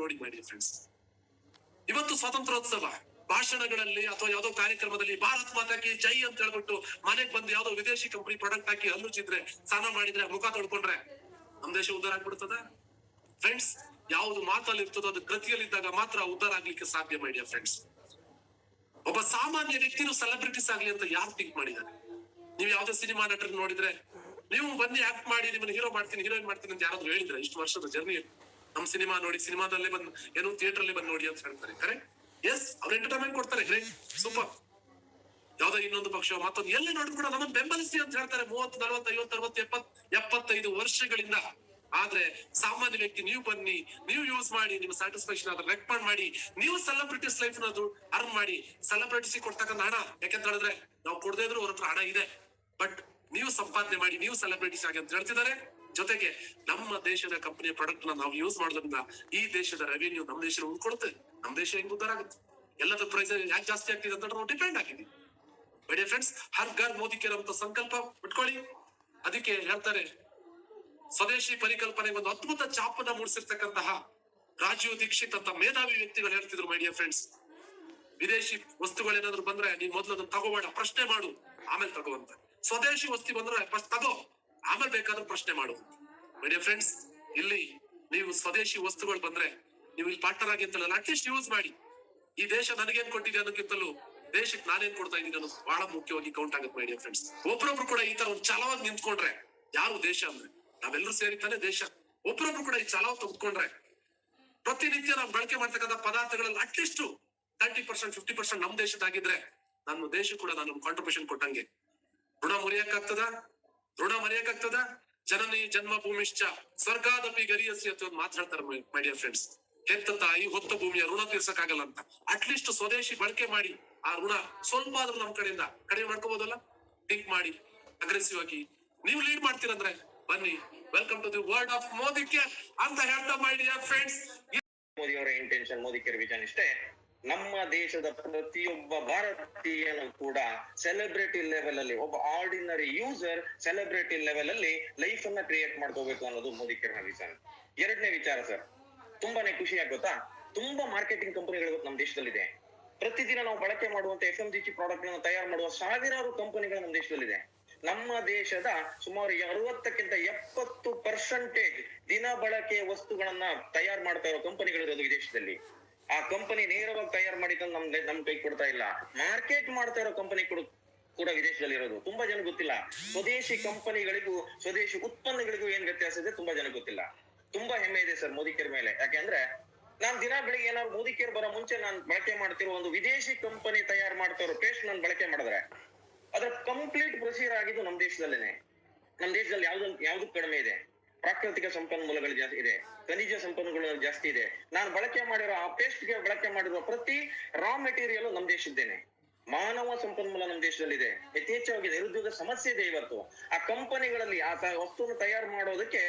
ನೋಡಿ ಮಾಡಿ ಫ್ರೆಂಡ್ಸ್ ಇವತ್ತು ಸ್ವಾತಂತ್ರ್ಯೋತ್ಸವ. ಭಾಷಣಗಳಲ್ಲಿ ಅಥವಾ ಯಾವ್ದೋ ಕಾರ್ಯಕ್ರಮದಲ್ಲಿ ಭಾರತ್ ಮಾತಾಕಿ ಜೈ ಅಂತ ಹೇಳ್ಬಿಟ್ಟು ಮನೆಗ್ ಬಂದು ಯಾವ್ದೋ ವಿದೇಶಿ ಕಂಪನಿ ಪ್ರಾಡಕ್ಟ್ ಹಾಕಿ ಹಲ್ಲುಚಿದ್ರೆ ಸ್ನಾನ ಮಾಡಿದ್ರೆ, ಮುಖ ತೊಳ್ಕೊಂಡ್ರೆ, ನಮ್ ದೇಶ ಉದ್ದಾರ ಆಗ್ಬಿಡ್ತದ? ಫ್ರೆಂಡ್ಸ್ ಯಾವ್ದು ಮಾತಲ್ಲಿ ಇರ್ತದೋ ಅದು ಕೃತಿಯಲ್ಲಿದ್ದಾಗ ಮಾತ್ರ ಉದ್ದಾರ ಆಗ್ಲಿಕ್ಕೆ ಸಾಧ್ಯ ಮಾಡಿ ಫ್ರೆಂಡ್ಸ್ ಒಬ್ಬ ಸಾಮಾನ್ಯ ವ್ಯಕ್ತಿನೂ ಸೆಲೆಬ್ರಿಟೀಸ್ ಆಗ್ಲಿ ಅಂತ ಯಾರು ಥಿಂಕ್ ಮಾಡಿದ್ದಾರೆ? ನೀವು ಯಾವ್ದೋ ಸಿನಿಮಾ ನಟರ್ ನೋಡಿದ್ರೆ, ನೀವು ಬನ್ನಿ ಆಕ್ಟ್ ಮಾಡಿ, ನಿಮ್ಮನ್ನ ಹೀರೋ ಮಾಡ್ತೀನಿ ಹೀರೋಯಿನ್ ಮಾಡ್ತೀನಿ ಅಂತ ಯಾರಾದ್ರೂ ಹೇಳಿದ್ರೆ, ಇಷ್ಟು ವರ್ಷದ ಜರ್ನಿ ನಮ್ ಸಿನಿಮಾ ನೋಡಿ, ಸಿನಿಮಾದಲ್ಲೇ ಬಂದು, ಏನೋ ಥಿಯೇಟರ್ ಅಲ್ಲಿ ಬಂದು ನೋಡಿ ಅಂತ ಹೇಳ್ತಾರೆ. ಕರೆಕ್ಟ್ ಎಸ್ ಅವ್ರು ಎಂಟರ್ಟೈನ್ಮೆಂಟ್ ಕೊಡ್ತಾರೆ. ಗ್ರೇಟ್ ಸೂಪರ್ ಯಾವ್ದೋ ಇನ್ನೊಂದು ಪಕ್ಷ, ಮತ್ತೊಂದು, ಎಲ್ಲಿ ನೋಡಿದ್ರು ಕೂಡ ನಮ್ಮನ್ನು ಬೆಂಬಲಿಸಿ ಅಂತ ಹೇಳ್ತಾರೆ ಮೂವತ್ತು ನಲವತ್ತು ಐವತ್ತು ಅರವತ್ತು ಎಪ್ಪತ್ ಎಪ್ಪತ್ತೈದು ವರ್ಷಗಳಿಂದ. ಆದ್ರೆ ಸಾಮಾನ್ಯ ವ್ಯಕ್ತಿ, ನೀವು ಬನ್ನಿ, ನೀವು ಯೂಸ್ ಮಾಡಿ, ನಿಮ್ಮ ಸ್ಯಾಟಿಸ್ಫ್ಯಾಕ್ಷನ್ ಅದ್ರ ರೆಕಮೆಂಡ್ ಮಾಡಿ ನೀವು ಸೆಲೆಬ್ರಿಟೀಸ್ ಲೈಫ್ ನದು ಅರ್ನ್ ಮಾಡಿ ಸೆಲೆಬ್ರಿಟೀಸ್ ಕೊಡ್ತಕ್ಕಂಥ ಹಣ ಯಾಕೆಂತ ಹೇಳಿದ್ರೆ, ನಾವು ಕೊಡದೇ ಇದ್ರು ಅವ್ರ ಹತ್ರ ಹಣ ಇದೆ. ಬಟ್ ನೀವು ಸಂಪಾದನೆ ಮಾಡಿ, ನೀವು ಸೆಲೆಬ್ರಿಟೀಸ್ ಆಗಿ ಅಂತ ಹೇಳ್ತಿದ್ದಾರೆ. ಜೊತೆಗೆ ನಮ್ಮ ದೇಶದ ಕಂಪನಿಯ ಪ್ರಾಡಕ್ಟ್ ನಾವು ಯೂಸ್ ಮಾಡೋದ್ರಿಂದ ಈ ದೇಶದ ರೆವಿನ್ಯೂ ನಮ್ಮ ದೇಶ ಉಳ್ಕೊಳುತ್ತೆ ನಮ್ಮ ದೇಶ ಹೆಂಗ್ ಉದ್ದಾರ ಆಗುತ್ತೆ? ಎಲ್ಲದ ಪ್ರೈಸ್ ಯಾಕೆ ಜಾಸ್ತಿ ಆಗ್ತಿದೆ ಅಂತ ನಾವು ಡಿಪೆಂಡ್ ಆಗಿದ್ದೀವಿ. ಬಡಿ ಫ್ರೆಂಡ್ಸ್ ಹರ್ ಗರ್ ಮೋದಿ ಅಂತ ಸಂಕಲ್ಪ ಬಿಟ್ಕೊಳ್ಳಿ ಅದಕ್ಕೆ ಹೇಳ್ತಾರೆ, ಸ್ವದೇಶಿ ಪರಿಕಲ್ಪನೆ ಒಂದು ಅದ್ಭುತ ಚಾಪನ್ನ ಮೂಡಿಸಿರ್ತಕ್ಕಂತಹ ರಾಜೀವ್ ದೀಕ್ಷಿತ್ ಅಂತ ಮೇಧಾವಿ ವ್ಯಕ್ತಿಗಳು ಹೇಳ್ತಿದ್ರು ಮೈ ಡಿಯರ್ ಫ್ರೆಂಡ್ಸ್ ವಿದೇಶಿ ವಸ್ತುಗಳೇನಾದ್ರು ಬಂದ್ರೆ ನೀನ್ ಮೊದ್ಲು ಅದನ್ನ ತಗೋಬೇಡ, ಪ್ರಶ್ನೆ ಮಾಡು, ಆಮೇಲೆ ತಗೋ ಅಂತ. ಸ್ವದೇಶಿ ವಸ್ತು ಬಂದ್ರೆ ಫಸ್ಟ್ ತಗೋ. ಆಮೇಲೆ ಬೇಕಾದ್ರೆ ಪ್ರಶ್ನೆ ಮಾಡು. ಮೈ ಡಿಯರ್ ಫ್ರೆಂಡ್ಸ್ ಇಲ್ಲಿ ನೀವು ಸ್ವದೇಶಿ ವಸ್ತುಗಳು ಬಂದ್ರೆ ನೀವು ಇಲ್ಲಿ ಪಾರ್ಟ್ನರ್ ಆಗಿ ಅಂತಲ್ಲ ಅಟ್ಲೀಸ್ಟ್ ಯೂಸ್ ಮಾಡಿ. ಈ ದೇಶ ನನಗೇನ್ ಕೊಟ್ಟಿದೆ ಅನ್ನೋಕ್ಕಿಂತಲೂ ದೇಶಕ್ಕೆ ನಾನೇನ್ ಕೊಡ್ತಾ ಇದ್ದೀನಿ ಅನ್ನೋದು ಬಹಳ ಮುಖ್ಯವಾಗಿ ಕೌಂಟ್ ಆಗುತ್ತೆ ಮೈ ಡಿಯರ್ ಫ್ರೆಂಡ್ಸ್ ಒಬ್ರೊಬ್ರು ಕೂಡ ಈ ತರ ಒಂದು ಛಲವಾಗಿ ನಿಂತ್ಕೊಂಡ್ರೆ ಯಾರು ದೇಶ ಅಂದ್ರೆ? ನಾವೆಲ್ಲರೂ ಸೇರಿತಾನೆ ದೇಶ. ಒಬ್ರೊಬ್ರು ಕೂಡ ಈ ಛಲವ ತೆಗೆದುಕೊಂಡ್ರೆ ಪ್ರತಿನಿತ್ಯ ನಾವು ಬಳಕೆ ಮಾಡ್ತಕ್ಕಂಥ ಪದಾರ್ಥಗಳಲ್ಲಿ at least thirty percent fifty percent ನಮ್ ದೇಶದಾಗಿದ್ರೆ ನಮ್ಮ ದೇಶ ಕೂಡ ನಾನು ಕಾಂಟ್ರಿಬ್ಯೂಷನ್ ಕೊಟ್ಟಂಗೆ. ಋಣ ಮುರಿಯಕ್ಕಾಗ್ತದ? ಋಣ ಮರೆಯಕ್ಕಾಗ್ತದ? ಜನನಿ ಜನ್ಮ ಭೂಮಿಶ್ಚ ಸ್ವರ್ಗಾದಪಿ ಗರಿಯಸಿ ಅಂತ ಒಂದು ಮಾತಾಡ್ತಾರೆ ಮೈ ಡಿಯರ್ ಫ್ರೆಂಡ್ಸ್ ಹೆತ್ತ ತಾಯಿ, ಹೊತ್ತ ಭೂಮಿಯ ಋಣ ತೀರ್ಸಕ್ಕಾಗಲ್ಲ ಅಂತ. ಅಟ್ಲೀಸ್ಟ್ ಸ್ವದೇಶಿ ಬಳಕೆ ಮಾಡಿ ಆ ಋಣ ಸ್ವಲ್ಪ ಆದ್ರೂ ನಮ್ ಕಡೆಯಿಂದ ಕಡಿಮೆ ಮಾಡ್ಕೋಬಹುದಲ್ಲ? ಥಿಂಕ್ ಮಾಡಿ. ಅಗ್ರೆಸಿವ್ ಆಗಿ. ನೀವು ಲೀಡ್ ಮಾಡ್ತೀರಂದ್ರೆ ಬನ್ನಿ. Welcome to the world of Modi care ಅಂತ ಹೇಳ್ತಾ ಮೈ ಡಿಯರ್ ಫ್ರೆಂಡ್ಸ್ ಮೋದಿ ಅವರ ಇಂಟೆನ್ಷನ್ ಮೋದಿ ಕೇರ್ ವಿಜನ್ ಇಷ್ಟೇ. ನಮ್ಮ ದೇಶದ ಪ್ರತಿಯೊಬ್ಬ ಭಾರತೀಯನು ಕೂಡ ಸೆಲೆಬ್ರಿಟಿ ಲೆವೆಲ್ ಅಲ್ಲಿ, ಒಬ್ಬ ಆರ್ಡಿನರಿ ಯೂಸರ್ ಸೆಲೆಬ್ರಿಟಿ ಲೆವೆಲ್ ಅಲ್ಲಿ ಲೈಫ್ ಅನ್ನ ಕ್ರಿಯೇಟ್ ಮಾಡ್ಕೋಬೇಕು ಅನ್ನೋದು ಮೋದಿ ಕಿರಣ ವಿಚಾರ. ಎರಡನೇ ವಿಚಾರ ಸರ್ ತುಂಬಾನೇ ಖುಷಿ ಆಗುತ್ತಾ? ತುಂಬಾ ಮಾರ್ಕೆಟಿಂಗ್ ಕಂಪನಿಗಳು ನಮ್ಮ ದೇಶದಲ್ಲಿದೆ. ಪ್ರತಿದಿನ ನಾವು ಬಳಕೆ ಮಾಡುವಂತ ಎಫ್ ಎಂ ಜಿ ಸಿ ಪ್ರಾಡಕ್ಟ್ಗಳನ್ನು ತಯಾರು ಮಾಡುವ ಸಾವಿರಾರು ಕಂಪನಿಗಳು ನಮ್ಮ ದೇಶದಲ್ಲಿದೆ. ನಮ್ಮ ದೇಶದ ಸುಮಾರು ಅರವತ್ತಕ್ಕಿಂತ ಎಪ್ಪತ್ತು ಪರ್ಸೆಂಟೇಜ್ ದಿನ ಬಳಕೆ ವಸ್ತುಗಳನ್ನ ತಯಾರು ಮಾಡ್ತಾ ಇರೋ ಕಂಪನಿಗಳಿರೋದು ವಿದೇಶದಲ್ಲಿ ಆ ಕಂಪನಿ ನೇರವಾಗಿ ತಯಾರು ಮಾಡಿದ್ದು ನಮ್ ನಮ್ ಕೈ ಕೊಡ್ತಾ ಇಲ್ಲ. ಮಾರ್ಕೆಟ್ ಮಾಡ್ತಾ ಇರೋ ಕಂಪನಿ ಕೂಡ ಕೂಡ ವಿದೇಶದಲ್ಲಿ ಇರೋದು ತುಂಬಾ ಜನ ಗೊತ್ತಿಲ್ಲ. ಸ್ವದೇಶಿ ಕಂಪನಿಗಳಿಗೂ, ಸ್ವದೇಶಿ ಉತ್ಪನ್ನಗಳಿಗೂ ಏನ್ ವ್ಯತ್ಯಾಸ ಇದೆ ತುಂಬಾ ಜನ ಗೊತ್ತಿಲ್ಲ. ತುಂಬಾ ಹೆಮ್ಮೆ ಇದೆ ಸರ್ ಮೋದಿ ಕೇರ್ ಮೇಲೆ. ಯಾಕೆಂದ್ರೆ, ನಾನ್ ದಿನ ಬೆಳಿಗ್ಗೆ ಏನಾದ್ರು ಮೋದಿ ಕೇರ್ ಬರೋ ಮುಂಚೆ ನಾನು ಬಳಕೆ ಮಾಡ್ತಿರೋ ಒಂದು ವಿದೇಶಿ ಕಂಪನಿ ತಯಾರು ಮಾಡ್ತಾ ಪೇಸ್ಟ್ ನಾನು ಬಳಕೆ ಮಾಡಿದ್ರೆ, ಅದ್ರ ಕಂಪ್ಲೀಟ್ ಪ್ರೊಸೀಜರ್ ಆಗಿದ್ದು ನಮ್ಮ ದೇಶದಲ್ಲೇನೆ. ನಮ್ಮ ದೇಶದಲ್ಲಿ ಯಾವ್ದು ಯಾವ್ದು ಕಡಿಮೆ ಇದೆ. ಪ್ರಾಕೃತಿಕ ಸಂಪನ್ಮೂಲಗಳು ಜಾಸ್ತಿ ಇದೆ, ಖನಿಜ ಸಂಪನ್ಮೂಲಗಳು ಜಾಸ್ತಿ ಇದೆ. ನಾನು ಬಳಕೆ ಮಾಡಿರೋ, ಆ ಪೇಸ್ಟ್ಗೆ ಬಳಕೆ ಮಾಡಿರುವ ಪ್ರತಿ ರಾ ಮೆಟೀರಿಯಲ್ ನಮ್ಮ ದೇಶದ್ದೇನೆ. ಮಾನವ ಸಂಪನ್ಮೂಲ ನಮ್ಮ ದೇಶದಲ್ಲಿದೆ. ಯಥೇಚ್ಛವಾಗಿ ನಿರುದ್ಯೋಗ ಸಮಸ್ಯೆ ಇದೆ ಇವತ್ತು. ಆ ಕಂಪನಿಗಳಲ್ಲಿ ಆ ವಸ್ತುವನ್ನು ತಯಾರು ಮಾಡೋದಕ್ಕೆ